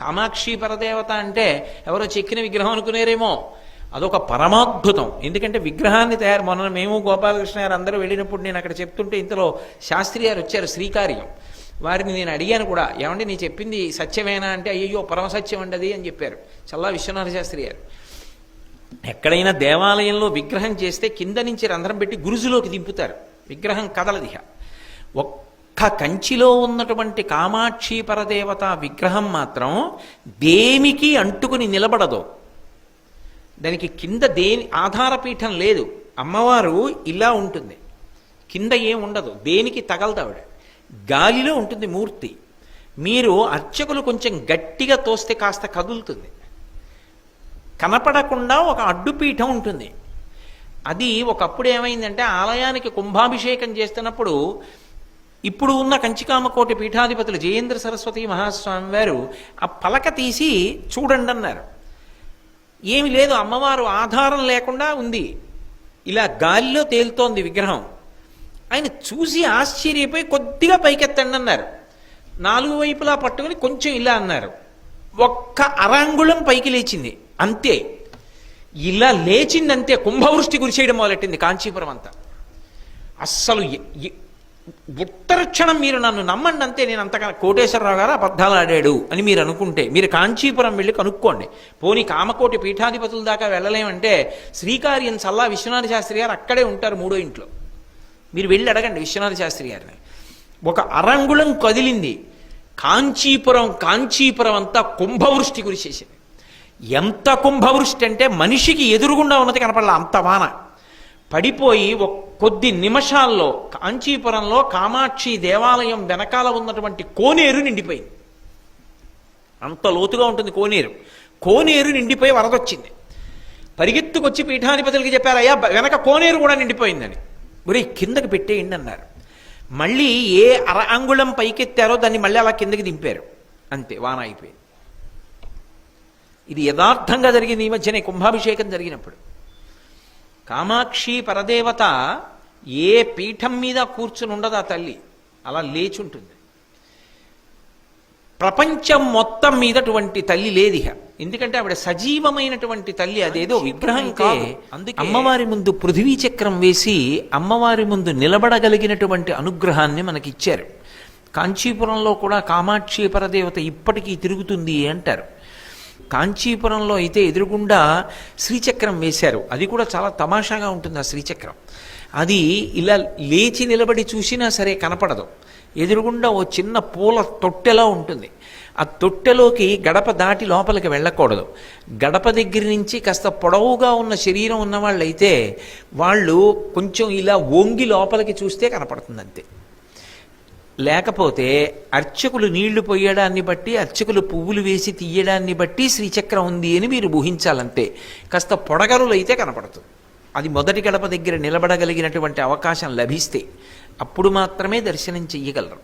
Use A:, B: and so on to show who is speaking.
A: కామాక్షి పరదేవత అంటే ఎవరో చెక్కిన విగ్రహం అనుకునేరేమో. అదొక పరమాద్భుతం. ఎందుకంటే విగ్రహాన్ని తయారు మొన్న మేము గోపాలకృష్ణ గారు అందరూ వెళ్ళినప్పుడు నేను అక్కడ చెప్తుంటే ఇంతలో శాస్త్రి గారు వచ్చారు శ్రీకార్యం. వారిని నేను అడిగాను కూడా ఏమండి నీ చెప్పింది సత్యమేనా? అంటే అయ్యో పరమసత్యం అండి అది అని చెప్పారు. చల్లా విశ్వనాథ శాస్త్రి గారు. ఎక్కడైనా దేవాలయంలో విగ్రహం చేస్తే కింద నుంచి రంధ్రం పెట్టి గురుజులోకి దింపుతారు. విగ్రహం కదలదిహ ఒక్క కంచిలో ఉన్నటువంటి కామాక్షి పరదేవత విగ్రహం మాత్రం దేనికి అంటుకుని నిలబడదు. దానికి కింద దేని ఆధారపీఠం లేదు. అమ్మవారు ఇలా ఉంటుంది. కింద ఏం ఉండదు. దేనికి తగలదావిడ గాలిలో ఉంటుంది మూర్తి. మీరు అర్చకులు కొంచెం గట్టిగా తోస్తే కాస్త కదులుతుంది. కనపడకుండా ఒక అడ్డుపీఠం ఉంటుంది. అది ఒకప్పుడు ఏమైందంటే ఆలయానికి కుంభాభిషేకం చేస్తున్నప్పుడు ఇప్పుడు ఉన్న కంచికామకోటి పీఠాధిపతులు జయేంద్ర సరస్వతి మహాస్వామి వారు ఆ పలక తీసి చూడండి అన్నారు. ఏమి లేదు అమ్మవారు ఆధారం లేకుండా ఉంది. ఇలా గాలిలో తేలుతోంది విగ్రహం. ఆయన చూసి ఆశ్చర్యపోయి కొద్దిగా పైకెత్తండి అన్నారు. నాలుగు వైపులా పట్టుకుని కొంచెం ఇలా అన్నారు. ఒక్క అరాంగుళం పైకి లేచింది. అంతే. ఇలా లేచిందంతే. కుంభవృష్టి కురిచేయడం మొదలెట్టింది కాంచీపురం అంతా. అస్సలు ఉత్తరక్షణం మీరు నన్ను నమ్మండి అంతే నేను అంతగా కోటేశ్వరరావు గారు అబద్ధాలు ఆడాడు అని మీరు అనుకుంటే మీరు కాంచీపురం వెళ్ళి కనుక్కోండి. పోనీ కామకోటి పీఠాధిపతుల దాకా వెళ్ళలేమంటే శ్రీకార్యం సల్లా విశ్వనాథ శాస్త్రి గారు అక్కడే ఉంటారు మూడో ఇంట్లో. మీరు వెళ్ళి అడగండి విశ్వనాథ శాస్త్రి గారిని. ఒక అరంగుళం కదిలింది. కాంచీపురం కాంచీపురం అంతా కుంభవృష్టి కురిసేసింది ఎంత కుంభవృష్టి అంటే మనిషికి ఎదురుగుండా ఉన్నది కనపడలా అంత వాన. పడిపోయి ఒక్క కొద్ది నిమిషాల్లో కాంచీపురంలో కామాక్షి దేవాలయం వెనకాల ఉన్నటువంటి కోనేరు నిండిపోయింది. అంత లోతుగా ఉంటుంది కోనేరు. కోనేరు నిండిపోయి వరదొచ్చింది. పరిగెత్తుకొచ్చి పీఠాధిపతులకి చెప్పారు అయ్యా వెనక కోనేరు కూడా నిండిపోయిందని. ఒరే కిందకి పెట్టేయండి అన్నారు. మళ్ళీ ఏ అర అంగుళం పైకెత్తారో దాన్ని మళ్ళీ అలా కిందకి దింపారు. అంతే వాన అయిపోయింది. ఇది యథార్థంగా జరిగింది. ఈ మధ్యనే కుంభాభిషేకం జరిగినప్పుడు. కామాక్షి పరదేవత ఏ పీఠం మీద కూర్చుని ఉండదు ఆ తల్లి? అలా లేచుంటుంది. ప్రపంచం మొత్తం మీద అటువంటి తల్లి లేదిహ. ఎందుకంటే ఆవిడ సజీవమైనటువంటి తల్లి అదేదో విగ్రహం కాదు. అందుకే అమ్మవారి ముందు పృథివీ చక్రం వేసి అమ్మవారి ముందు నిలబడగలిగినటువంటి అనుగ్రహాన్ని మనకిచ్చారు. కాంచీపురంలో కూడా కామాక్షి పరదేవత ఇప్పటికీ తిరుగుతుంది అంటారు. కాంచీపురంలో అయితే ఎదురుగుండా శ్రీచక్రం వేశారు. అది కూడా చాలా తమాషాగా ఉంటుంది ఆ శ్రీచక్రం. అది ఇలా లేచి నిలబడి చూసినా సరే కనపడదు. ఎదురుగుండా ఓ చిన్న పూల తొట్టెలా ఉంటుంది. ఆ తొట్టెలోకి గడప దాటి లోపలికి వెళ్ళకూడదు. గడప దగ్గర నుంచి కాస్త పొడవుగా ఉన్న శరీరం ఉన్న వాళ్ళైతే వాళ్ళు కొంచెం ఇలా వంగి లోపలికి చూస్తే కనపడుతుంది అంతే లేకపోతే అర్చకులు నీళ్ళు పోయడాన్ని బట్టి అర్చకులు పువ్వులు వేసి తీయడాన్ని బట్టి శ్రీచక్రం ఉంది అని మీరు ఊహించాలంతే. కాస్త పొడగరులైతే కనపడుతుంది అది మొదటి గడప దగ్గర నిలబడగలిగినటువంటి అవకాశం లభిస్తే అప్పుడు మాత్రమే దర్శనం చెయ్యగలరు.